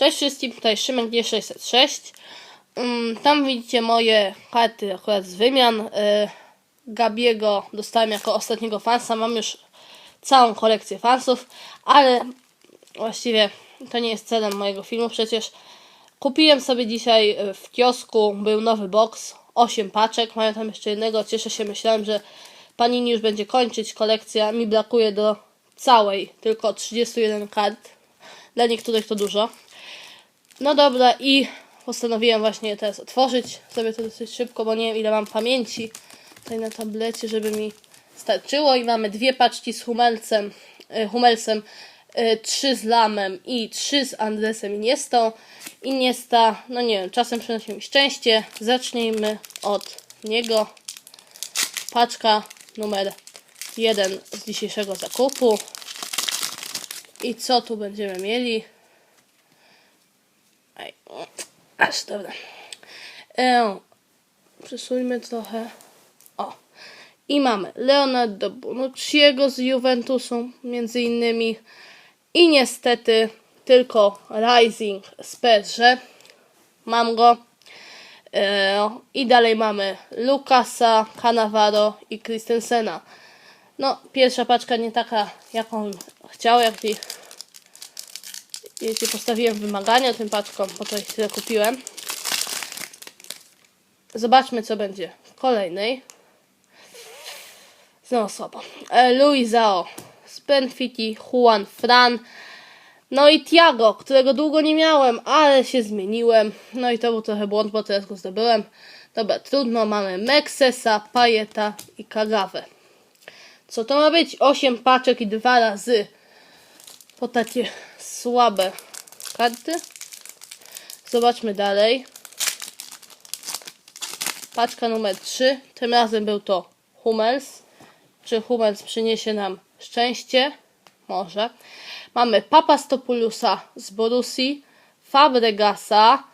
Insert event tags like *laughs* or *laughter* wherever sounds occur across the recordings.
Cześć wszystkim, tutaj Szymek G606. Ym, Tam widzicie moje karty akurat z wymian. Y, Gabiego dostałem jako ostatniego fansa. Mam już całą kolekcję fansów, ale właściwie to nie jest celem mojego filmu przecież. Kupiłem sobie dzisiaj y, w kiosku, był nowy box, 8 paczek, mają tam jeszcze jednego, cieszę się, myślałem, że Panini już będzie kończyć kolekcja, mi brakuje do całej, tylko 31 kart, dla niektórych to dużo. No dobra i postanowiłem właśnie teraz otworzyć sobie to dosyć szybko, bo nie wiem ile mam pamięci tutaj na tablecie, żeby mi starczyło i mamy dwie paczki z Hummelsem, y, Hummelsem y, trzy z Lamem i trzy z Andresem Iniestą. Iniesta, no nie wiem, czasem przynosi mi szczęście. Zacznijmy od niego. Paczka numer jeden z dzisiejszego zakupu. I co tu będziemy mieli? Aż dobra. E, przesuńmy trochę. O. I mamy Leonardo Bonucciego z Juventusu, między innymi. I niestety tylko Rising z PSG. Mam go. E, I dalej mamy Lukasa, Cannavaro i Christensena. No, pierwsza paczka nie taka, jaką chciał, jak jeśli postawiłem wymagania tym paczkom, po to ich tyle kupiłem. Zobaczmy, co będzie w kolejnej. Znowu słabo. E, Luizao, Spenfiti, Juan Fran. No i Tiago, którego długo nie miałem, ale się zmieniłem. No i to był trochę błąd, bo teraz go zdobyłem. Dobra, trudno. Mamy Mexesa, Pajeta i Kagawę. Co to ma być? 8 paczek i dwa razy po takie słabe karty. Zobaczmy dalej. Paczka numer 3. Tym razem był to Hummels. Czy Hummels przyniesie nam szczęście? Może. Mamy Papastopulusa z Borussii, Fabregasa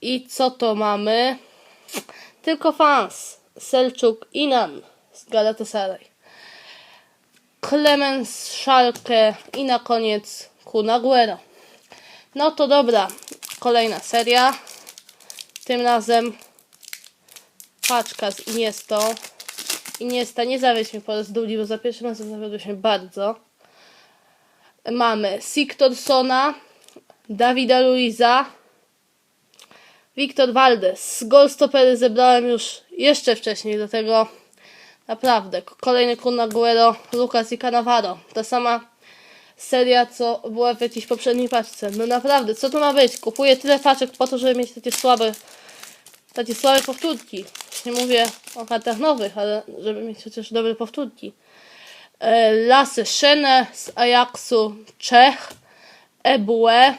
i co to mamy? Tylko fans. Selczuk Inan z Galatasaray. Clemens Schalke i na koniec Kun Aguero. No to dobra, kolejna seria. Tym razem paczka z Iniestą. Iniesta, nie zawiedź mnie po raz drugi, bo za pierwszym razem zawiodłeś mnie bardzo. Mamy Siktorsona, Dawida Luiza, Wiktor Valdes. Golstopery zebrałem już jeszcze wcześniej, do tego naprawdę. Kolejny Kun Aguero, Lucas i Cannavaro. Ta sama seria, co była w jakiejś poprzedniej paczce. No naprawdę, co to ma być? Kupuję tyle paczek po to, żeby mieć takie słabe, takie słabe powtórki. Nie mówię o kartach nowych, ale żeby mieć chociaż dobre powtórki. E, Lasse Schenne z Ajaxu, Czech, Ebue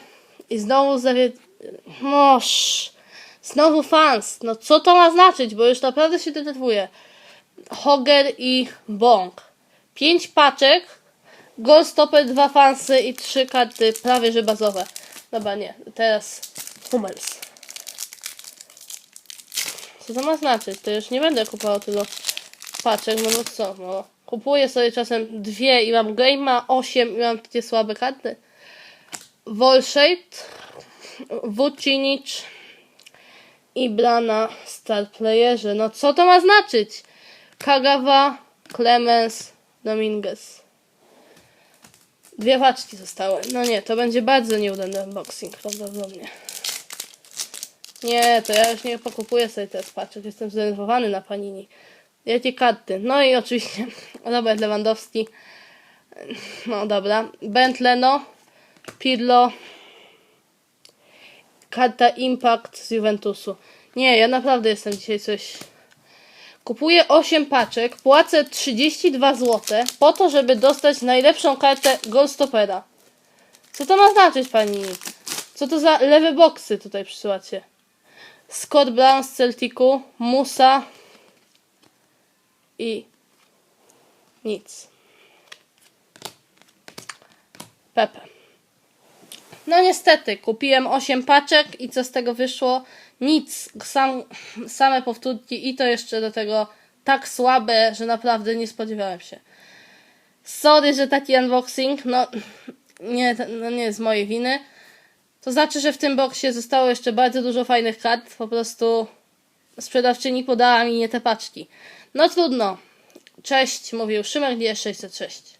i znowu zawie... Noż, znowu fans. No co to ma znaczyć, bo już naprawdę się denerwuję. Hoger i Bong. Pięć paczek, Goldstopper, dwa fansy i trzy karty prawie że bazowe. Dobra, nie. Teraz Hummels. Co to ma znaczyć? To już nie będę kupował tylu paczek, no bo co, no. Kupuję sobie czasem dwie i mam game'a, osiem i mam takie słabe karty. Volshade, Vucinic i Brana Star Playerze. No co to ma znaczyć? Kagawa, Clemens, Dominguez. Dwie paczki zostały. No nie, to będzie bardzo nieudany unboxing prawdopodobnie. Nie, to ja już nie pokupuję sobie teraz paczek. Jestem zdenerwowany na panini. Jakie karty? No i oczywiście *laughs* Robert Lewandowski. No dobra. Bentleno, Pirlo, karta Impact z Juventusu. Nie, ja naprawdę jestem dzisiaj coś... Kupuję 8 paczek, płacę 32 zł po to, żeby dostać najlepszą kartę Goldstopera. Co to ma znaczyć, pani? Co to za lewe boksy tutaj przysyłacie? Scott Brown z Celticu, Musa i nic. Pepe. No niestety, kupiłem 8 paczek i co z tego wyszło? Nic. Sam, same powtórki i to jeszcze do tego tak słabe, że naprawdę nie spodziewałem się. Sorry, że taki unboxing, no nie, no nie z mojej winy. To znaczy, że w tym boksie zostało jeszcze bardzo dużo fajnych kart. Po prostu sprzedawczyni podała mi nie te paczki. No trudno. Cześć, mówił Szymek G606.